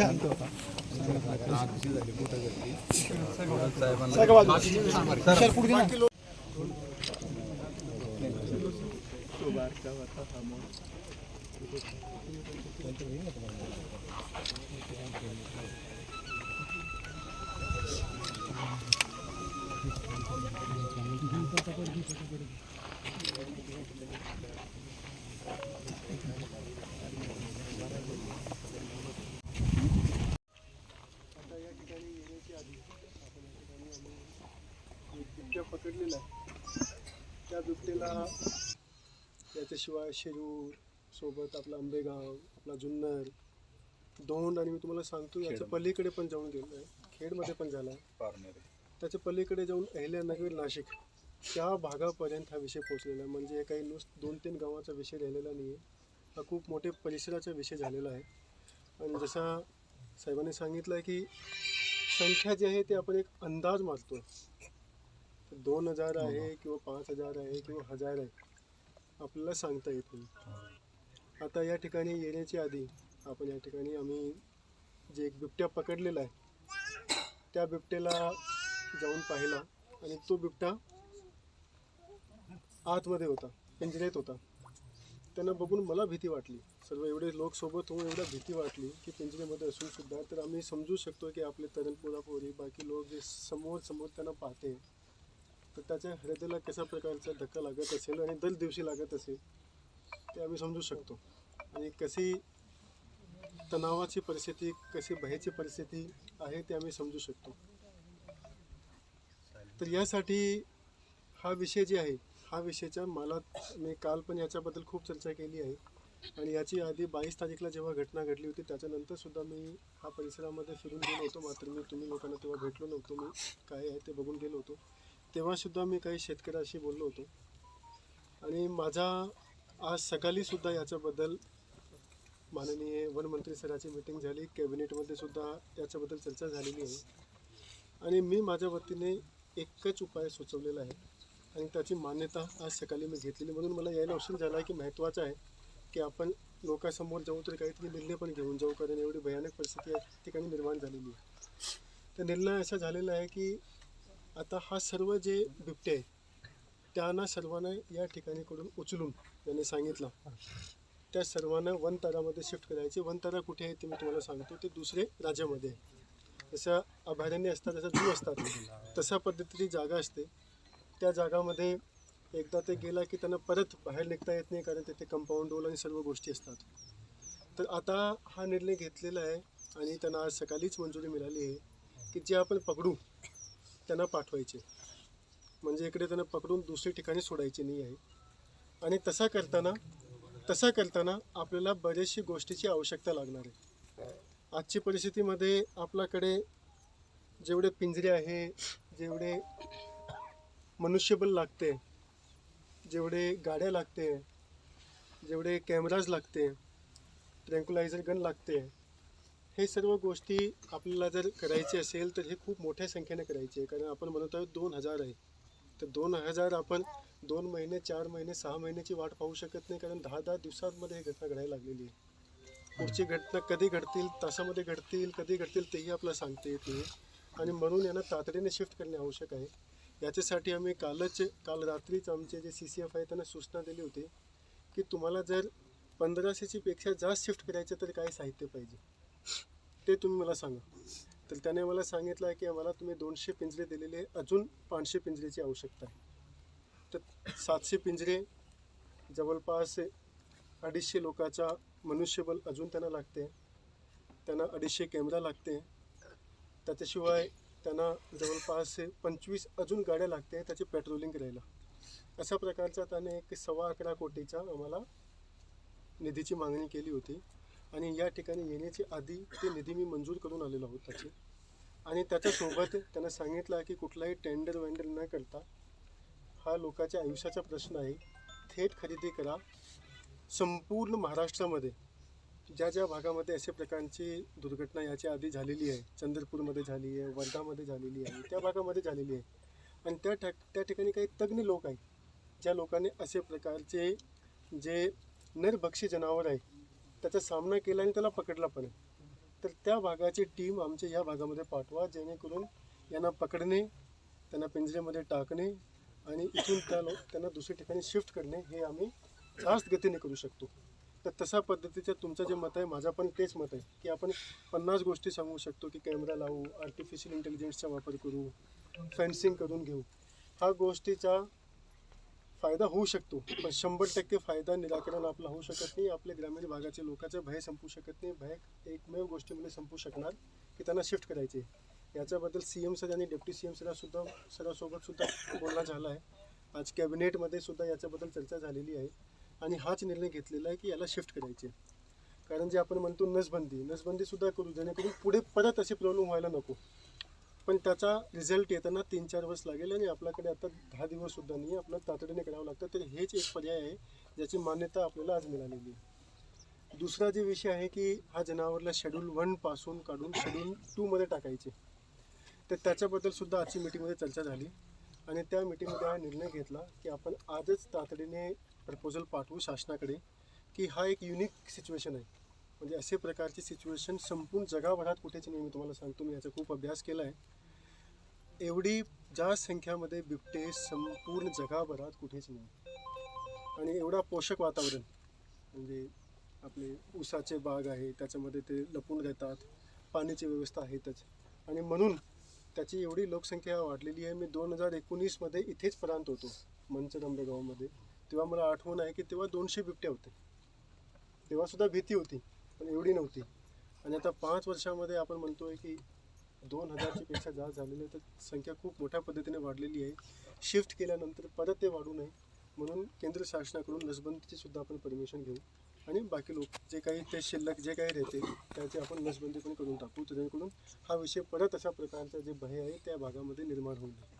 आता बिबट्या पकडलेला आहे त्या बिबटेला त्याच्याशिवाय शिरूर सोबत आपला आंबेगाव आपला जुन्नर दोंड आणि मी तुम्हाला सांगतो याच्या पलीकडे पण जाऊन गेलो आहे. खेडमध्ये पण झाला आहे. त्याच्या पलीकडे जाऊन अहिल्यानगर नाशिक त्या भागापर्यंत हा विषय पोहोचलेला आहे. म्हणजे काही नुस दोन तीन गावाचा विषय राहिलेला नाही आहे. हा खूप मोठे परिसराचा विषय झालेला आहे. आणि जसा साहेबांनी सांगितलं आहे की संख्या जी आहे ती आपण एक अंदाज मारतो. दोन हजार आहे किंवा पाच हजार आहे किंवा हजार आहे. आपल्याला सांगता येत नाही. आता या ठिकाणी येण्याच्या आधी आपण या ठिकाणी आम्ही जे एक बिबट्या पकडलेला आहे त्या बिबट्याला जाऊन पाहिला आणि तो बिबटा आतमध्ये होता पिंजऱ्यात होता. त्यांना बघून मला भीती वाटली. सर्व एवढे लोक सोबत होऊन एवढा भीती वाटली की पिंजऱ्यामध्ये असून सुद्धा तर आम्ही समजू शकतो की आपले तरण पोरापोरी बाकी लोक जे समोर समोर त्यांना पाहते तर त्याच्या हृदयाला कशा प्रकारचा धक्का लागत असेल आणि दर दिवशी लागत असेल ते आम्ही समजू शकतो. आणि कशी तणावाची परिस्थिती कशी भयाची परिस्थिती आहे ते आम्ही समजू शकतो. तर यासाठी हा विषय जे आहे हा विषयच्या मला मी काल पण याच्याबद्दल खूप चर्चा केली आहे. आणि याची आधी बावीस तारीखला जेव्हा घटना घडली होती त्याच्यानंतर सुद्धा मी हा परिसरामध्ये फिरून गेलो होतो. मात्र मी तुम्ही लोकांना तेव्हा भेटलो नव्हतो. मी काय आहे ते बघून गेलो होतो. तेव्हासुद्धा मी काही शेतकऱ्याशी बोललो होतो. आणि माझा आज सकाळी सुद्धा याच्याबद्दल माननीय वनमंत्री सराची मीटिंग झाली. कॅबिनेटमध्ये सुद्धा याच्याबद्दल चर्चा झालेली आहे. आणि मी माझ्या वतीने एकच उपाय सुचवलेला आहे. आणि त्याची मान्यता आज सकाळी मी घेतलेली. म्हणून मला यायला उशीर झाला आहे की महत्त्वाचं आहे की आपण लोकांसमोर जाऊ तरी काहीतरी निर्णय पण घेऊन जाऊ. कारण एवढी भयानक परिस्थिती या ठिकाणी निर्माण झालेली आहे. तर निर्णय असा झालेला आहे की आता हा सर्व जे बिबटे आहे त्यांना सर्वांना या ठिकाणीकडून उचलून त्यांनी सांगितलं. त्या सर्वांना वनतारामध्ये शिफ्ट करायचे. वनतारा कुठे आहे ते मी तुम्हाला सांगतो. ते दुसरे राज्यामध्ये आहे. जसं अभयारण्य असतात जसं जू असतात. तशा पद्धतीची जागा असते. त्या जागामध्ये एकदा ते गेला की त्यांना परत बाहेर निघता येत नाही कारण तिथे कंपाऊंड वॉल आणि सर्व गोष्टी असतात. तर आता हा निर्णय घेतलेला आहे आणि त्यांना आज सकाळीच मंजुरी मिळाली आहे की जे आपण पकडू त्यांना पाठवायचे. म्हणजे इकडे त्यांना पकडून दुसरी ठिकाणी सोडायचे नाही आहे. आणि तसा करताना तसा करताना आपल्याला बऱ्याचशा गोष्टीची आवश्यकता लागणार आहे. आजची परिस्थितीमध्ये आपल्याकडे जेवढे पिंजरे आहे जेवढे मनुष्यबल लागते जेवढे गाड्या लागते जेवढे कॅमेराज लागते ट्रँक्युलायझर गन लागते हे सर्व गोष्टी आपल्याला जर करायचे असेल तर हे खूप मोठ्या संख्येने करायचे आहे. कारण आपण म्हणत आहोत दोन हजार आहे. तर दोन हजार आपण दोन महिने चार महिने सहा महिन्याची वाट पाहू शकत नाही कारण दहा दहा दिवसांमध्ये ही घटना घडायला लागलेली आहे. पुढची घटना कधी घडतील तासामध्ये घडतील कधी घडतील तेही आपल्याला सांगता येत नाही. आणि म्हणून यांना तातडीने शिफ्ट करणे आवश्यक आहे. याच्यासाठी आम्ही कालच काल रात्रीच आमचे जे सी सी एफ आहे त्यांना सूचना दिली होती की तुम्हाला जर पंधराशेची पेक्षा जास्त शिफ्ट करायचं तर काय साहित्य पाहिजे? ते तुम्ही मला सांगा. तर त्याने मला सांगितलं आहे की आम्हाला तुम्ही दोनशे पिंजरे दिलेले अजून पाचशे पिंजरेची आवश्यकता आहे. तर सातशे पिंजरे जवळपास अडीचशे लोकाचा मनुष्यबल अजून त्यांना लागते. त्यांना अडीचशे कॅमेरा लागते. त्याच्याशिवाय त्यांना जवळपास पंचवीस अजून गाड्या लागते त्याची पेट्रोलिंग करायला अशा प्रकारचा त्याने एक सव्वा अकरा कोटीचा आम्हाला निधीची मागणी केली होती. आणि या ठिकाणी येण्याची आधी ते निधी मी मंजूर करून आलेलो आहोत त्याची. आणि त्याच्यासोबत त्यांना सांगितलं की कुठलाही टेंडर वेंडर न करता हा लोकांच्या आयुष्याचा प्रश्न आहे. थेट खरेदी करा. संपूर्ण महाराष्ट्रामध्ये ज्या ज्या भागामध्ये अशा प्रकारची दुर्घटना याच्या आधी झालेली आहे चंद्रपूरमध्ये झाली आहे वर्धामध्ये झालेली आहे त्या भागामध्ये झालेली आहे. आणि त्या ठा त्या ठिकाणी काही तज्ज्ञ लोक आहेत ज्या लोकांनी असे प्रकारचे जे नरभक्षी जनावर आहे त्याचा सामना केला आणि त्याला पकडला पण तर त्या भागाची टीम आमच्या या भागामध्ये पाठवा जेणेकरून यांना पकडणे त्यांना पिंजऱ्यामध्ये टाकणे आणि इथून त्या लोक त्यांना दुसऱ्या ठिकाणी शिफ्ट करणे हे आम्ही जास्त गतीने करू शकतो. तर तशा पद्धतीचं तुमचं जे मत आहे माझं पण तेच मत आहे की आपण पन्नास गोष्टी सांगू शकतो की कॅमेरा लावू आर्टिफिशियल इंटेलिजन्सचा वापर करू फेन्सिंग करून घेऊ. हा गोष्टीचा फायदा होऊ शकतो पण शंभर टक्के फायदा निराकरण आपला होऊ शकत नाही आपल्या ग्रामीण भागाच्या लोकांचं भय संपू शकत नाही भय एकमेव गोष्टीमध्ये संपू शकणार की त्यांना शिफ्ट करायचे. याच्याबद्दल सी एम सर आणि डेप्टी सी एम सरांसुद्धा सुद्धा बोलणं झालं आहे. आज कॅबिनेटमध्ये सुद्धा याच्याबद्दल चर्चा झालेली आहे. आणि हाच निर्णय घेतलेला आहे की याला शिफ्ट करायचे. कारण जे आपण म्हणतो नसबंदी नसबंदीसुद्धा करू जेणेकरून पुढे परत असे प्रॉब्लेम व्हायला नको. पण त्याचा रिझल्ट येताना तीन चार वर्ष लागेल आणि आपल्याकडे आता दहा दिवस सुद्धा नाही आहे. आपल्याला तातडीने करावं लागतं. तर हेच एक पर्याय आहे ज्याची मान्यता आपल्याला आज मिळालेली आहे. दुसरा जे विषय आहे की हा जनावरला शेड्यूल वनपासून काढून शेड्यूल टूमध्ये टाकायचे. तर त्याच्याबद्दल सुद्धा आजची मीटिंगमध्ये चर्चा झाली. आणि त्या मीटिंगमध्ये हा निर्णय घेतला की आपण आजच तातडीने प्रपोजल पाठवू शासनाकडे की हा एक युनिक सिच्युएशन आहे. म्हणजे असे प्रकारची सिच्युएशन संपूर्ण जगाभरात कुठेच नाही मी तुम्हाला सांगतो. मी याचा खूप अभ्यास केला आहे. एवढी जास्त संख्यामध्ये बिबटे संपूर्ण जगाभरात कुठेच नाही. आणि एवढा पोषक वातावरण म्हणजे आपले ऊसाचे बाग आहे त्याच्यामध्ये ते लपून देतात पाण्याची व्यवस्था आहेतच. आणि म्हणून त्याची एवढी लोकसंख्या वाढलेली आहे. मी दोन हजार एकोणीसमध्ये इथेच प्रांत होतो मंचर आंबेगावमध्ये तेव्हा मला आठवण आहे की तेव्हा दोनशे बिबट्या होते. तेव्हासुद्धा भीती होती पण एवढी नव्हती. आणि आता पाच वर्षामध्ये आपण म्हणतोय की दोन हजारची पेक्षा जास्त झालेले तर संख्या खूप मोठ्या पद्धतीने वाढलेली आहे. शिफ्ट केल्यानंतर परत ते वाढू नये. म्हणून केंद्र शासनाकडून नसबंदीची सुद्धा आपण परमिशन घेऊ. आणि बाकी लोक जे काही ते शिल्लक जे काही राहते त्याची आपण नसबंदी पण करून टाकू. जेणेकरून हा विषय परत अशा प्रकारचा जे भय आहे त्या भागामध्ये निर्माण होऊ नये.